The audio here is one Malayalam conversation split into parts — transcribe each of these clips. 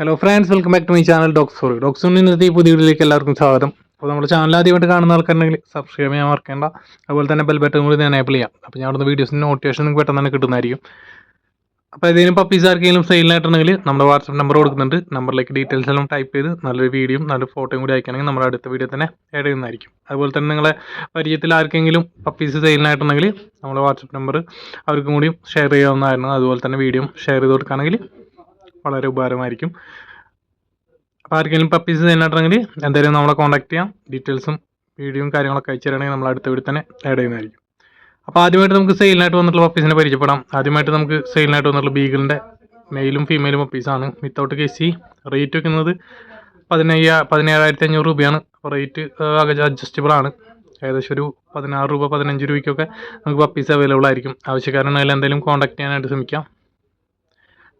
Hello friends welcome back to my channel dogs sorry dogs ഇന്നത്തെ ഈ പുതിയ വീഡിയോയിലേക്ക് എല്ലാവർക്കും സ്വാഗതം. അപ്പോൾ നമ്മുടെ ചാനൽ ആദ്യമായിട്ട് കാണുന്ന ആൾക്കാരുണ്ടെങ്കിൽ സബ്സ്ക്രൈബ് ചെയ്യാൻ മറക്കേണ്ട. അതുപോലെ തന്നെ ബെൽ ബട്ടൺ കൂടി എനേബിൾ ചെയ്യാം. അപ്പോൾ ഞാൻ അവിടുന്ന് വീഡിയോസിന്റെ നോട്ടിഫിക്കേഷൻ നിങ്ങൾക്ക് പെട്ടെന്ന് തന്നെ കിട്ടുന്നതായിരിക്കും. അപ്പോൾ ഏതെങ്കിലും പപ്പീസ് ആർക്കെങ്കിലും സെയിലായിട്ടുണ്ടെങ്കിൽ നമ്മുടെ വാട്സപ്പ് നമ്പർ കൊടുക്കുന്നുണ്ട്. നമ്പറിലേക്ക് ഡീറ്റെയിൽസ് എല്ലാം ടൈപ്പ് ചെയ്ത് നല്ലൊരു വീഡിയോയും നല്ലൊരു ഫോട്ടോയും കൂടി അയക്കുകയാണെങ്കിൽ നമ്മുടെ അടുത്ത വീഡിയോ തന്നെ ആഡ് ചെയ്യുന്നതായിരിക്കും. അതുപോലെ തന്നെ നിങ്ങളെ പരിചയത്തിൽ ആർക്കെങ്കിലും പപ്പീസ് സെയിലിനായിട്ടുണ്ടെങ്കിൽ നമ്മുടെ വാട്സപ്പ് നമ്പർ അവർക്കും കൂടി ഷെയർ ചെയ്യാവുന്നതായിരുന്നു. അതുപോലെ തന്നെ വീഡിയോ ഷെയർ ചെയ്ത് കൊടുക്കുകയാണെങ്കിൽ വളരെ ഉപകാരമായിരിക്കും. അപ്പോൾ ആർക്കെങ്കിലും പപ്പീസ് തന്നിട്ടുണ്ടെങ്കിൽ എന്തായാലും നമ്മളെ കോൺടാക്ട് ചെയ്യാം. ഡീറ്റെയിൽസും വീഡിയോയും കാര്യങ്ങളൊക്കെ അയച്ചു തരണമെങ്കിൽ നമ്മൾ അടുത്ത വീട്ടിൽ തന്നെ ആഡ് ചെയ്യുന്നതായിരിക്കും. അപ്പോൾ ആദ്യമായിട്ട് നമുക്ക് സെയിലിനായിട്ട് വന്നിട്ടുള്ള പപ്പീസിനെ പരിചയപ്പെടാം. ആദ്യമായിട്ട് നമുക്ക് സെയിലിനായിട്ട് വന്നിട്ടുള്ള ബീഗിളിന്റെ മെയിലും ഫീമെയിലും പപ്പീസാണ് വിത്തൗട്ട് കെ സി റേറ്റ് വെക്കുന്നത് പതിനയ്യ പതിനേഴായിരത്തി അഞ്ഞൂറ് രൂപയാണ് റേറ്റ് അഡ്ജസ്റ്റബിൾ ആണ്. ഏകദേശം ഒരു പതിനാറ് രൂപ പതിനഞ്ച് രൂപയ്ക്കൊക്കെ നമുക്ക് പപ്പീസ് അവൈലബിൾ ആയിരിക്കും. ആവശ്യക്കാരനായാലും എന്തെങ്കിലും കോൺടാക്ട് ചെയ്യാനായിട്ട് ശ്രമിക്കാം.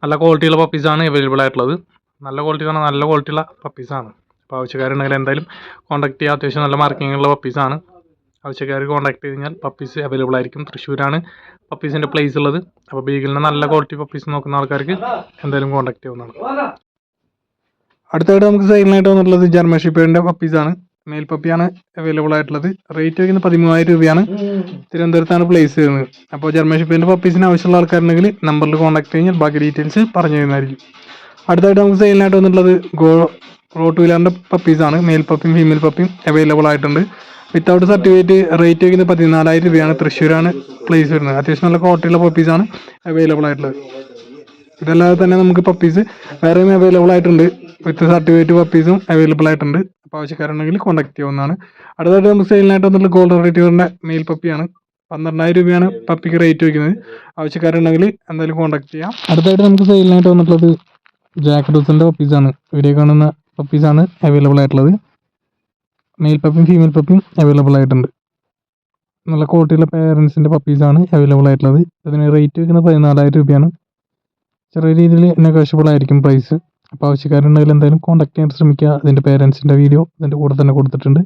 നല്ല ക്വാളിറ്റിയുള്ള പപ്പീസാണ് അവൈലബിൾ ആയിട്ടുള്ളത്. നല്ല ക്വാളിറ്റി നല്ല ക്വാളിറ്റിയുള്ള പപ്പീസാണ് അപ്പോൾ ആവശ്യക്കാരുണ്ടെങ്കിൽ എന്തായാലും കോൺടാക്ട് ചെയ്യുക അത്യാവശ്യം നല്ല മാർക്കിങ്ങുള്ള പപ്പീസാണ് ആവശ്യക്കാർ കോൺടാക്ട് ചെയ്ത് കഴിഞ്ഞാൽ പപ്പീസ് അവൈലബിൾ ആയിരിക്കും. തൃശ്ശൂരാണ് പപ്പീസിന്റെ പ്ലേസ് ഉള്ളത്. അപ്പോൾ ബീഗിളിന്റെ നല്ല ക്വാളിറ്റി പപ്പീസ് നോക്കുന്ന ആൾക്കാർക്ക് എന്തായാലും കോൺടാക്ട് ചെയ്യാവുന്നതാണ്. അടുത്തായിട്ട് നമുക്ക് സൈഡിലായിട്ട് വന്നിട്ടുള്ളത് ജർമ്മൻ ഷിപ്പേഡിന്റെ പപ്പീസാണ് മെയിൽ പപ്പിയാണ് അവൈലബിൾ ആയിട്ടുള്ളത്. റേറ്റ് വയ്ക്കുന്നത് പതിമൂവായിരം രൂപയാണ്. തിരുവനന്തപുരത്താണ് പ്ലേസ് ചെയ്യുന്നത് അപ്പോൾ ജർമ്മൻ ഷിപ്പിന്റെ പപ്പീസിന് ആവശ്യമുള്ള ആൾക്കാരുണ്ടെങ്കിൽ നമ്പറിൽ കോൺടാക്ട് കഴിഞ്ഞാൽ ബാക്കി ഡീറ്റെയിൽസ് പറഞ്ഞു തരുന്നതായിരിക്കും. അടുത്തായിട്ട് നമുക്ക് സെയിലിനായിട്ട് വന്നിട്ടുള്ളത് ഗോ റോട്ട് വീലറിന്റെ പപ്പീസാണ് മെയിൽ പപ്പിയും ഫീമെയിൽ പപ്പിയും അവൈലബിൾ ആയിട്ടുണ്ട്. വിത്തൗട്ട് സർട്ടിഫിക്കറ്റ് റേറ്റ് വയ്ക്കുന്നത് പതിനാലായിരം രൂപയാണ്. തൃശ്ശൂരാണ് പ്ലേസ് വരുന്നത്. അത്യാവശ്യം നല്ല ക്വാളിറ്റിയുള്ള പപ്പീസാണ് അവൈലബിൾ ആയിട്ടുള്ളത്. ഇതല്ലാതെ തന്നെ നമുക്ക് പപ്പീസ് വേറെയും അവൈലബിൾ ആയിട്ടുണ്ട്. വിത്ത് സർട്ടിഫിക്കറ്റ് പപ്പീസും അവൈലബിൾ ആയിട്ടുണ്ട്. അപ്പോൾ ആവശ്യക്കാരുണ്ടെങ്കിൽ കോൺടാക്ട് ചെയ്യാവുന്നതാണ്. അടുത്തായിട്ട് നമുക്ക് സെയിലിനായിട്ട് വന്നിട്ടുള്ള ഗോൾഡൻ റേറ്റീവറിന്റെ മെയിൽ പപ്പിയാണ് പന്ത്രണ്ടായിരം രൂപയാണ് പപ്പിക്ക് റേറ്റ് വയ്ക്കുന്നത്. ആവശ്യക്കാരുണ്ടെങ്കിൽ എന്തായാലും കോൺടാക്ട് ചെയ്യാം. അടുത്തായിട്ട് നമുക്ക് സെയിലിനായിട്ട് വന്നിട്ടുള്ളത് ജാക്ക് ഡോസിന്റെ പപ്പീസാണ് വീഡിയോ കാണുന്ന പപ്പീസാണ് അവൈലബിൾ ആയിട്ടുള്ളത്. മെയിൽ പപ്പിയും ഫീമെയിൽ പപ്പിയും അവൈലബിൾ ആയിട്ടുണ്ട്. നല്ല ക്വാളിറ്റിയുള്ള പേരൻസിന്റെ പപ്പീസാണ് അവൈലബിൾ ആയിട്ടുള്ളത്. അതിന് റേറ്റ് വയ്ക്കുന്നത് പതിനാലായിരം രൂപയാണ്. ചെറിയ രീതിയിൽ നെഗോഷ്യബിൾ ആയിരിക്കും പ്രൈസ് അപ്പോൾ ആവശ്യക്കാരുണ്ടെങ്കിൽ എന്തായാലും കോൺടാക്ട് ചെയ്യാൻ ശ്രമിക്കുക. അതിന്റെ പേരൻസിന്റെ വീഡിയോ അതിന്റെ കൂടെ തന്നെ കൊടുത്തിട്ടുണ്ട്.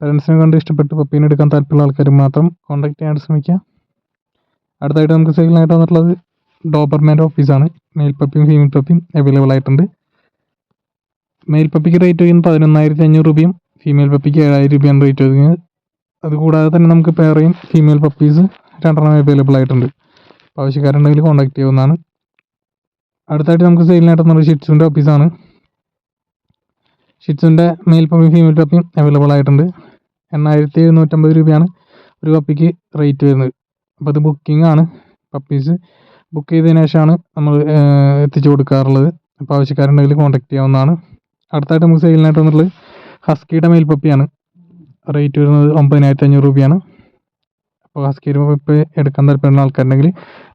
പേരൻസിനെ കണ്ട് ഇഷ്ടപ്പെട്ട് പപ്പീനെ എടുക്കാൻ താല്പര്യമുള്ള ആൾക്കാർ മാത്രം കോൺടാക്ട് ചെയ്യാൻ ശ്രമിക്കുക. അടുത്തായിട്ട് നമുക്ക് സെയിലിനായിട്ട് വന്നിട്ടുള്ളത് ഡോബർമാന്റെ ഓഫീസാണ് മെയിൽ പപ്പിയും ഫീമെയിൽ പപ്പിയും അവൈലബിൾ ആയിട്ടുണ്ട്. മെയിൽ പപ്പിക്ക് റേറ്റ് വയ്ക്കുന്നത് പതിനൊന്നായിരത്തി അഞ്ഞൂറ് രൂപയും ഫീമെയിൽ പപ്പിക്ക് ഏഴായിരം രൂപയാണ് റേറ്റ് വയ്ക്കുന്നത് അതുകൂടാതെ തന്നെ നമുക്ക് പേറയും ഫീമെയിൽ പപ്പീസ് രണ്ടെണ്ണം അവൈലബിൾ ആയിട്ടുണ്ട്. ആവശ്യക്കാരുണ്ടെങ്കിൽ കോൺടാക്ട് ചെയ്യാവുന്നതാണ്. അടുത്തായിട്ട് നമുക്ക് സെയിലിനായിട്ട് വന്നത് ഷിറ്റ്സുന്റെ ഓഫീസാണ് ഷിറ്റ്സിന്റെ മെയിൽ പപ്പിയും ഫീമെയിൽ പപ്പിയും അവൈലബിൾ ആയിട്ടുണ്ട്. എണ്ണായിരത്തി എഴുന്നൂറ്റമ്പത് രൂപയാണ് ഒരു പപ്പിക്ക് റേറ്റ് വരുന്നത്. അപ്പോൾ അത് ബുക്കിംഗ് ആണ്. പപ്പീസ് ബുക്ക് ചെയ്തതിന് ശേഷമാണ് നമ്മൾ എത്തിച്ചു കൊടുക്കാറുള്ളത്. അപ്പോൾ ആവശ്യക്കാരുണ്ടെങ്കിൽ കോൺടാക്ട് ചെയ്യാവുന്നതാണ്. അടുത്തായിട്ട് നമുക്ക് സെയിലിനായിട്ട് വന്നിട്ടുള്ളത് ഹസ്കിയുടെ മെയിൽ പപ്പിയാണ് റേറ്റ് വരുന്നത് ഒമ്പതിനായിരത്തി അഞ്ഞൂറ് രൂപയാണ്. അപ്പോൾ ഹസ്കിയുടെ പപ്പി എടുക്കാൻ താല്പര്യമുള്ള ആൾക്കാരുണ്ടെങ്കിൽ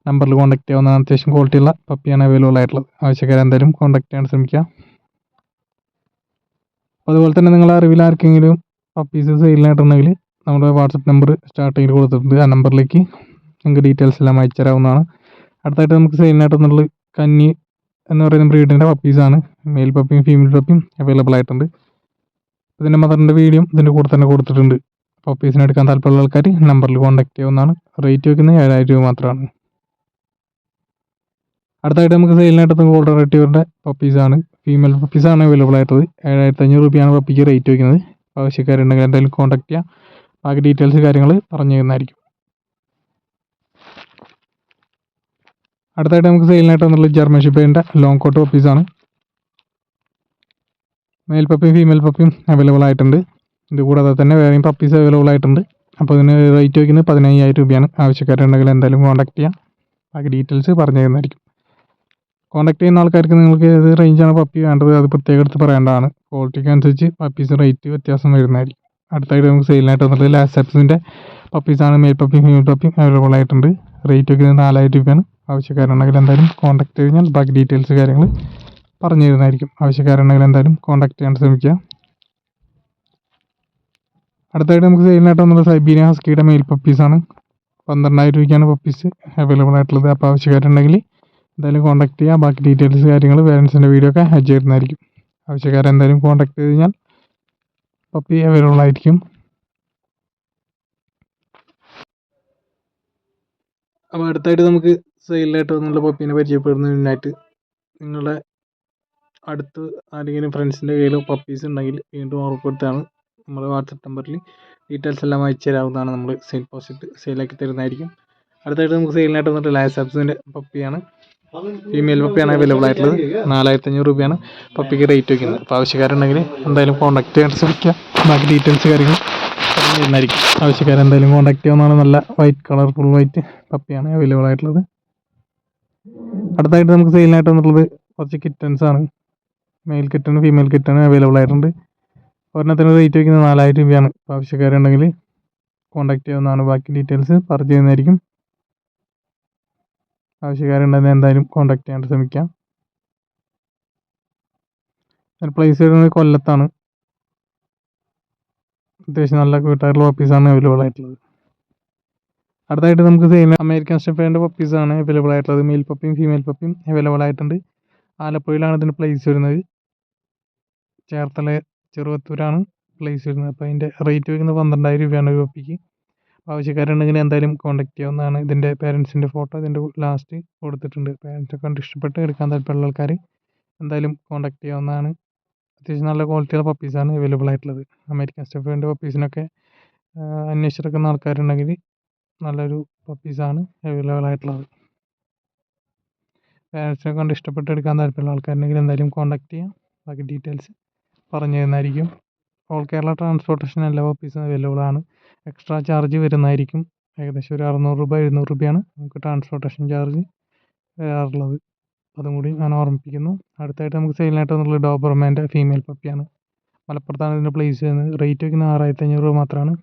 നമ്പറിൽ കോൺടാക്ട് ചെയ്യാവുന്ന അത്യാവശ്യം ക്വാളിറ്റിയുള്ള പപ്പിയാണ് അവൈലബിൾ ആയിട്ടുള്ളത്. ആവശ്യക്കാർ എന്തായാലും കോൺടാക്ട് ചെയ്യാൻ ശ്രമിക്കുക. അതുപോലെ തന്നെ നിങ്ങൾ അറിവിൽ ആർക്കെങ്കിലും പപ്പീസ് സെയിലിനായിട്ടുണ്ടെങ്കിൽ നമ്മുടെ വാട്സപ്പ് നമ്പർ സ്റ്റാർട്ടിങ്ങിൽ കൊടുത്തിട്ടുണ്ട്. ആ നമ്പറിലേക്ക് നിങ്ങൾക്ക് ഡീറ്റെയിൽസ് എല്ലാം അയച്ചു തരാവുന്നതാണ്. അടുത്തായിട്ട് നമുക്ക് സെയിലിനായിട്ട് കന്നി എന്ന് പറയുന്ന ബ്രീഡിന്റെ പപ്പീസാണ് മെയിൽ പപ്പിയും ഫീമെയിൽ പപ്പിയും അവൈലബിൾ ആയിട്ടുണ്ട്. ഇതിന്റെ മദറിന്റെ വീഡിയോ ഇതിന്റെ കൂടെ തന്നെ കൊടുത്തിട്ടുണ്ട്. പപ്പീസിനെ എടുക്കാൻ താല്പര്യമുള്ള ആൾക്കാർ നമ്പറിൽ കോൺടാക്ട് ചെയ്യാവുന്നതാണ് റേറ്റ് വയ്ക്കുന്നത് ഏഴായിരം രൂപ മാത്രമാണ്. അടുത്തായിട്ട് നമുക്ക് സെയിലിനായിട്ട് ഗോൾഡൻ റെറ്റീവറിന്റെ പപ്പീസാണ് ഫീമെയിൽ പപ്പീസാണ് അവൈലബിൾ ആയിട്ടുള്ളത്. ഏഴായിരത്തി അഞ്ഞൂറ് രൂപയാണ് പപ്പിക്ക് റേറ്റ് വയ്ക്കുന്നത് ആവശ്യക്കാരുണ്ടെങ്കിൽ എന്തെങ്കിലും കോൺടാക്ട് ചെയ്യാം. ബാക്കി ഡീറ്റെയിൽസ് കാര്യങ്ങൾ പറഞ്ഞു തരുന്നതായിരിക്കും. അടുത്തായിട്ട് നമുക്ക് സെയിലിനായിട്ട് വന്നിട്ടുള്ള ജർമ്മൻ ഷിപ്പേന്റെ ലോങ് കോട്ട് പപ്പീസാണ് മെയിൽ പപ്പിയും ഫീമെയിൽ പപ്പിയും അവൈലബിൾ ആയിട്ടുണ്ട്. ഇത് കൂടാതെ തന്നെ വേറെയും പപ്പീസ് അവൈലബിൾ ആയിട്ടുണ്ട്. അപ്പോൾ ഇതിന് റേറ്റ് വയ്ക്കുന്നത് പതിനയ്യായിരം രൂപയാണ്. ആവശ്യക്കാരുണ്ടെങ്കിൽ എന്തായാലും കോൺടാക്ട് ചെയ്യാം. ബാക്കി ഡീറ്റെയിൽസ് പറഞ്ഞു തരുന്നതായിരിക്കും. കോൺടാക്ട് ചെയ്യുന്ന ആൾക്കാർക്ക് നിങ്ങൾക്ക് ഏത് റേഞ്ചാണ് പപ്പി വേണ്ടത് അത് പ്രത്യേകം എടുത്ത് പറയേണ്ടതാണ്. ക്വാളിറ്റിക്ക് അനുസരിച്ച് പപ്പീസ് റേറ്റ് വ്യത്യാസം വരുന്നതായിരിക്കും. അടുത്തായിട്ട് നമുക്ക് സെയിലിനായിട്ട് വന്നിട്ട് ലാസപ്സിന്റെ പപ്പീസാണ് male puppy female puppy available ആയിട്ടുണ്ട്. റേറ്റ് വയ്ക്കുന്നത് നാലായിരം രൂപയാണ്. ആവശ്യക്കാരുണ്ടെങ്കിൽ എന്തായാലും കോൺടാക്ട് ചെയ്ത് കഴിഞ്ഞാൽ ബാക്കി ഡീറ്റെയിൽസ് കാര്യങ്ങൾ പറഞ്ഞു തരുന്നതായിരിക്കും. ആവശ്യക്കാരുണ്ടെങ്കിൽ എന്തായാലും കോൺടാക്ട് ചെയ്യാൻ ശ്രമിക്കുക. അടുത്തായിട്ട് നമുക്ക് സെയിലിനായിട്ട് വന്നത് സൈബീരിയ ഹസ്കിയുടെ മെയിൽ പപ്പീസാണ് പന്ത്രണ്ടായിരം രൂപയ്ക്കാണ് പപ്പീസ് അവൈലബിൾ ആയിട്ടുള്ളത്. അപ്പോൾ ആവശ്യക്കാരുണ്ടെങ്കിൽ എന്തായാലും കോൺടാക്ട് ചെയ്യുക ബാക്കി ഡീറ്റെയിൽസ് കാര്യങ്ങൾ പേരൻസിന്റെ വീഡിയോ ഒക്കെ അയച്ചു തരുന്നതായിരിക്കും. ആവശ്യക്കാരെന്തായാലും കോൺടാക്ട് ചെയ്ത് കഴിഞ്ഞാൽ പപ്പി അവൈലബിൾ ആയിരിക്കും. അപ്പോൾ അടുത്തായിട്ട് നമുക്ക് സെയിലായിട്ട് വന്നുള്ള പപ്പീനെ പരിചയപ്പെടുന്നതിനായിട്ട് നിങ്ങളുടെ അടുത്ത് ആരെങ്കിലും ഫ്രണ്ട്സിന്റെ കയ്യിൽ പപ്പീസ് ഉണ്ടെങ്കിൽ വീണ്ടും ഓർമ്മപ്പെടുത്താണ് നമ്മൾ വാട്സപ്പ് നമ്പറിൽ ഡീറ്റെയിൽസ് എല്ലാം അയച്ചു തരാവുന്നതാണ് നമ്മൾ സെയിൽ പോസ്റ്റ് സെയിലാക്കി തരുന്നതായിരിക്കും. അടുത്തായിട്ട് നമുക്ക് സെയിലിനായിട്ട് വന്നിട്ട് ലാസാപ്സിന്റെ പപ്പിയാണ്. ഫീമെയിൽ പപ്പിയാണ് അവൈലബിൾ ആയിട്ടുള്ളത്. നാലായിരത്തി അഞ്ഞൂറ് രൂപയാണ് പപ്പിക്ക് റേറ്റ് വയ്ക്കുന്നത് അപ്പോൾ ആവശ്യക്കാരുണ്ടെങ്കിൽ എന്തായാലും കോൺടാക്ട് ചെയ്യാൻ ശ്രമിക്കാം ബാക്കി ഡീറ്റെയിൽസ് കാര്യങ്ങൾ തരുന്നതായിരിക്കും. ആവശ്യക്കാരെന്തായാലും കോൺടാക്ട് ചെയ്യാവുന്നതാണ്. നല്ല വൈറ്റ് കളർ ഫുൾ വൈറ്റ് പപ്പിയാണ് അവൈലബിൾ ആയിട്ടുള്ളത്. അടുത്തായിട്ട് നമുക്ക് സെയിലിനായിട്ട് വന്നിട്ടുള്ളത് കുറച്ച് കിറ്റൻസ് ആണ്. Male kitten female kitten available ആയിട്ടുണ്ട്. ഒരെണ്ണത്തിന് റേറ്റ് വയ്ക്കുന്നത് നാലായിരം രൂപയാണ്. ഇപ്പോൾ ആവശ്യക്കാരുണ്ടെങ്കിൽ കോൺടാക്ട് ചെയ്യാവുന്നതാണ്. ബാക്കി ഡീറ്റെയിൽസ് പറഞ്ഞു തരുന്നതായിരിക്കും. ആവശ്യക്കാരുണ്ടെങ്കിൽ എന്തായാലും കോൺടാക്ട് ചെയ്യാൻ ശ്രമിക്കാം. പ്ലേസ് വരുന്നത് കൊല്ലത്താണ്. അത്യാവശ്യം നല്ല വീട്ടുകാരുടെ ഓഫീസാണ് അവൈലബിൾ ആയിട്ടുള്ളത്. അടുത്തായിട്ട് നമുക്ക് സെയിം അമേരിക്കൻ സ്റ്റെഫേന്റെ പപ്പീസാണ് അവൈലബിൾ ആയിട്ടുള്ളത്. മെയിൽ പപ്പിയും ഫീമെയിൽ പപ്പിയും അവൈലബിൾ ആയിട്ടുണ്ട്. ആലപ്പുഴയിലാണ് ഇതിന് പ്ലേസ് വരുന്നത്. ചേർത്തല ചെറുവത്തൂരാണ് പ്ലേസ് വരുന്നത്. അപ്പോൾ അതിന്റെ റേറ്റ് വരുന്നത് പന്ത്രണ്ടായിരം രൂപയാണ് ഒരു കോപ്പിക്ക് ആവശ്യക്കാരുണ്ടെങ്കിൽ എന്തായാലും കോൺടാക്ട് ചെയ്യാവുന്നതാണ്. ഇതിന്റെ പേരൻസിന്റെ ഫോട്ടോ ഇതിന്റെ ലാസ്റ്റ് കൊടുത്തിട്ടുണ്ട്. പേരൻസിനെ കണ്ട് ഇഷ്ടപ്പെട്ട് എടുക്കാൻ താല്പര്യമുള്ള ആൾക്കാർ എന്തായാലും കോൺടാക്ട് ചെയ്യാവുന്നതാണ്. അത്യാവശ്യം നല്ല ക്വാളിറ്റിയുള്ള പപ്പീസാണ് അവൈലബിൾ ആയിട്ടുള്ളത്. അമേരിക്കൻ സ്റ്റഫിന്റെ പപ്പീസിനൊക്കെ അന്വേഷിച്ചെടുക്കുന്ന ആൾക്കാരുണ്ടെങ്കിൽ നല്ലൊരു പപ്പീസാണ് അവൈലബിൾ ആയിട്ടുള്ളത്. പേരൻസിനെ കണ്ട് ഇഷ്ടപ്പെട്ട് എടുക്കാൻ താല്പര്യമുള്ള ആൾക്കാരുണ്ടെങ്കിൽ എന്തായാലും കോൺടാക്ട് ചെയ്യാം. ബാക്കി ഡീറ്റെയിൽസ് പറഞ്ഞു തരുന്നതായിരിക്കും ഓൾ കേരള ട്രാൻസ്പോർട്ടേഷൻ എല്ലാ ഓഫീസും അവൈലബിൾ ആണ് എക്സ്ട്രാ ചാർജ് വരുന്നതായിരിക്കും. ഏകദേശം ഒരു അറുന്നൂറ് രൂപ എഴുന്നൂറ് രൂപയാണ് നമുക്ക് ട്രാൻസ്പോർട്ടേഷൻ ചാർജ് വരാറുള്ളത്. അതും കൂടി ഞാൻ ഓർമ്മിപ്പിക്കുന്നു. അടുത്തായിട്ട് നമുക്ക് സെയിലിനായിട്ട് വന്നിട്ടുള്ള ഡോബർമാന്റെ ഫീമെയിൽ പപ്പിയാണ്. മലപ്പുറത്താണ് ഇതിന്റെ പ്ലേസ് ചെയ്യുന്നത് റേറ്റ് വയ്ക്കുന്നത് ആറായിരത്തി അഞ്ഞൂറ് രൂപ മാത്രമാണ്.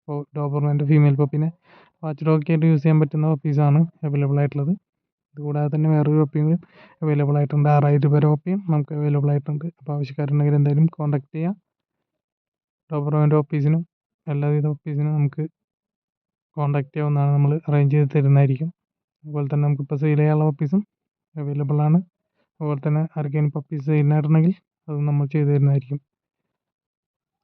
അപ്പോൾ ഡോബർമാന്റെ ഫീമെയിൽ പപ്പിനെ വാച്ച് ഡോഗൊക്കെ ആയിട്ട് യൂസ് ചെയ്യാൻ പറ്റുന്ന പപ്പീസാണ് അവൈലബിൾ ആയിട്ടുള്ളത്. ഇതുകൂടാതെ തന്നെ വേറൊരു കോപ്പിയും അവൈലബിൾ ആയിട്ടുണ്ട്. ആറായിരം രൂപ കോപ്പിയും നമുക്ക് അവൈലബിൾ ആയിട്ടുണ്ട്. അപ്പോൾ ആവശ്യക്കാരുണ്ടെങ്കിൽ എന്തായാലും കോൺടാക്ട് ചെയ്യാം. ഡോബർമാന്റെ ഓഫീസിനും എല്ലാവിധ ഓഫീസിനും നമുക്ക് കോൺടാക്ട് ചെയ്യാവുന്നതാണ് നമ്മൾ അറേഞ്ച് ചെയ്ത് തരുന്നതായിരിക്കും. അതുപോലെ തന്നെ നമുക്കിപ്പോൾ സെയിൽ ചെയ്യാനുള്ള ഓഫീസും അവൈലബിൾ ആണ്. അതുപോലെ തന്നെ ആർക്കെങ്കിലും പപ്പീസ് സെയിലിനായിട്ടുണ്ടെങ്കിൽ അതും നമ്മൾ ചെയ്തു തരുന്നതായിരിക്കും.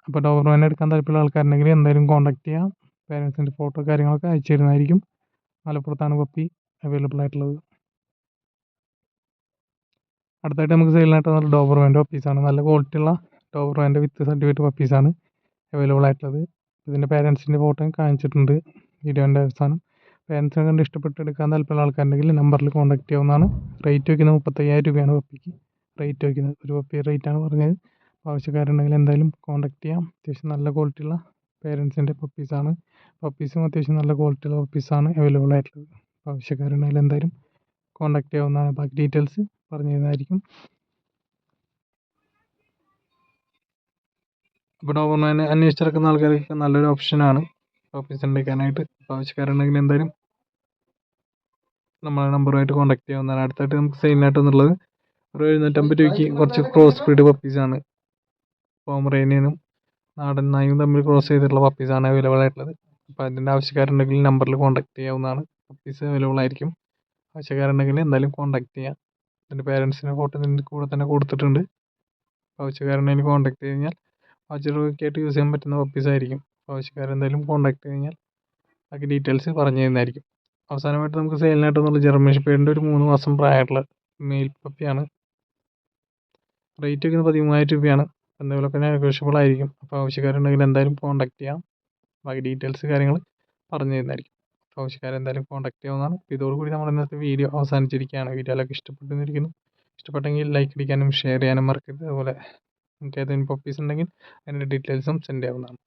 അപ്പോൾ ഡോബർമാനെ എടുക്കാൻ താല്പര്യമുള്ള ആൾക്കാരുണ്ടെങ്കിൽ എന്തായാലും കോൺടാക്ട് ചെയ്യാം. പേരൻസിന്റെ ഫോട്ടോ കാര്യങ്ങളൊക്കെ അയച്ചു തരുന്നതായിരിക്കും. മലപ്പുറത്താണ് പപ്പി അവൈലബിൾ ആയിട്ടുള്ളത്. അടുത്തായിട്ട് നമുക്ക് സെയിലിനായിട്ട് ഡോബർ ഡോബർമാന്റെ പപ്പീസാണ് നല്ല ക്വാളിറ്റിയുള്ള ഡോബർമാന്റെ വിത്ത് സർട്ടിഫിക്കറ്റ് പപ്പീസാണ് അവൈലബിൾ ആയിട്ടുള്ളത്. ഇതിന്റെ പേരൻസിന്റെ ഫോട്ടോയും കാണിച്ചിട്ടുണ്ട്. വീഡിയോന്റെ അവസാനം. പേരൻസിനെ കണ്ട് ഇഷ്ടപ്പെട്ട് എടുക്കാൻ താല്പര്യമുള്ള ആൾക്കാരുണ്ടെങ്കിൽ നമ്പറിൽ കോൺടാക്ട് ചെയ്യാവുന്നതാണ്. റേറ്റ് വയ്ക്കുന്നത് മുപ്പത്തയ്യായിരം രൂപയാണ് പപ്പിക്ക് റേറ്റ് വയ്ക്കുന്നത് ഒരു പപ്പി റേറ്റാണ് പറഞ്ഞത്. ആവശ്യക്കാരുണ്ടെങ്കിൽ എന്തായാലും കോൺടാക്ട് ചെയ്യാം. അത്യാവശ്യം നല്ല ക്വാളിറ്റിയുള്ള പേരൻസിന്റെ പപ്പീസാണ് പപ്പീസും അത്യാവശ്യം നല്ല ക്വാളിറ്റിയുള്ള പപ്പീസാണ് അവൈലബിൾ ആയിട്ടുള്ളത്. ആവശ്യക്കാരുണ്ടെങ്കിൽ എന്തായാലും കോൺടാക്ട് ചെയ്യാവുന്നതാണ്. ബാക്കി ഡീറ്റെയിൽസ് പറഞ്ഞു തരുന്നതായിരിക്കും അപ്പോൾ അന്വേഷിച്ച് അന്വേഷിച്ചിറക്കുന്ന ആൾക്കാർക്ക് നല്ലൊരു ഓപ്ഷനാണ് ഓഫീസ് ഉണ്ടാക്കാനായിട്ട്. ആവശ്യക്കാരുണ്ടെങ്കിൽ എന്തായാലും നമ്മളെ നമ്പറുമായിട്ട് കോൺടാക്ട് ചെയ്യാവുന്നതാണ്. അടുത്തായിട്ട് നമുക്ക് സെയിലിനായിട്ട് എന്നുള്ളത് ഒരു എഴുന്നൂറ്റമ്പത് രൂപയ്ക്ക് കുറച്ച് ക്രോസ് ബ്രീഡ് പപ്പീസാണ് പോമറേനിയനും നാടൻ നായും തമ്മിൽ ക്രോസ് ചെയ്തിട്ടുള്ള പപ്പീസാണ് അവൈലബിൾ ആയിട്ടുള്ളത്. അപ്പോൾ അതിന്റെ ആവശ്യക്കാരുണ്ടെങ്കിൽ നമ്പറിൽ കോൺടാക്ട് ചെയ്യാവുന്നതാണ്. പപ്പീസ് അവൈലബിൾ ആയിരിക്കും. ആവശ്യക്കാരുണ്ടെങ്കിൽ എന്തായാലും കോൺടാക്ട് ചെയ്യാം. അതിന്റെ പേരൻസിന്റെ ഫോട്ടോ ഇതിന്റെ കൂടെ തന്നെ കൊടുത്തിട്ടുണ്ട്. ആവശ്യക്കാരുണ്ടെങ്കിൽ കോൺടാക്ട് ചെയ്ത് കഴിഞ്ഞാൽ ആയിട്ട് യൂസ് ചെയ്യാൻ പറ്റുന്ന ആയിരിക്കും. ആവശ്യക്കാരെന്തായാലും കോൺടാക്ട് ചെയ്ത് കഴിഞ്ഞാൽ ബാക്കി ഡീറ്റെയിൽസ് പറഞ്ഞു തരുന്നതായിരിക്കും. അവസാനമായിട്ട് നമുക്ക് സെയിലിനായിട്ട് എന്നുള്ള ജർമ്മൻ ഷെപ്പേഡിന്റെ ഒരു മൂന്ന് മാസം പ്രായമായിട്ടുള്ള മെയിൽ പപ്പിയാണ് റേറ്റ് വയ്ക്കുന്നത് പതിമൂവായിരം രൂപയാണ്. എന്തെങ്കിലുമൊക്കെ നെഗോഷ്യബിൾ ആയിരിക്കും. അപ്പോൾ ആവശ്യക്കാരുണ്ടെങ്കിൽ എന്തായാലും കോൺടാക്ട് ചെയ്യാം. ബാക്കി ഡീറ്റെയിൽസ് കാര്യങ്ങൾ പറഞ്ഞു തരുന്നതായിരിക്കും. അപ്പോൾ ആവശ്യക്കാരെന്തായാലും കോൺടാക്ട് ചെയ്യാവുന്നതാണ്. അപ്പോൾ ഇതോടുകൂടി നമ്മൾ ഇന്നത്തെ വീഡിയോ അവസാനിച്ചിരിക്കുകയാണ്. വീഡിയോയിലൊക്കെ ഇഷ്ടപ്പെട്ടിരിക്കുന്നു. ഇഷ്ടപ്പെട്ടെങ്കിൽ ലൈക്ക് അടിക്കാനും ഷെയർ ചെയ്യാനും മറക്കരുത്. അതുപോലെ നിങ്ങൾക്ക് ഏതെങ്കിലും പപ്പീസ് ഉണ്ടെങ്കിൽ അതിന്റെ ഡീറ്റെയിൽസും സെൻഡ് ചെയ്യാവുന്നതാണ്.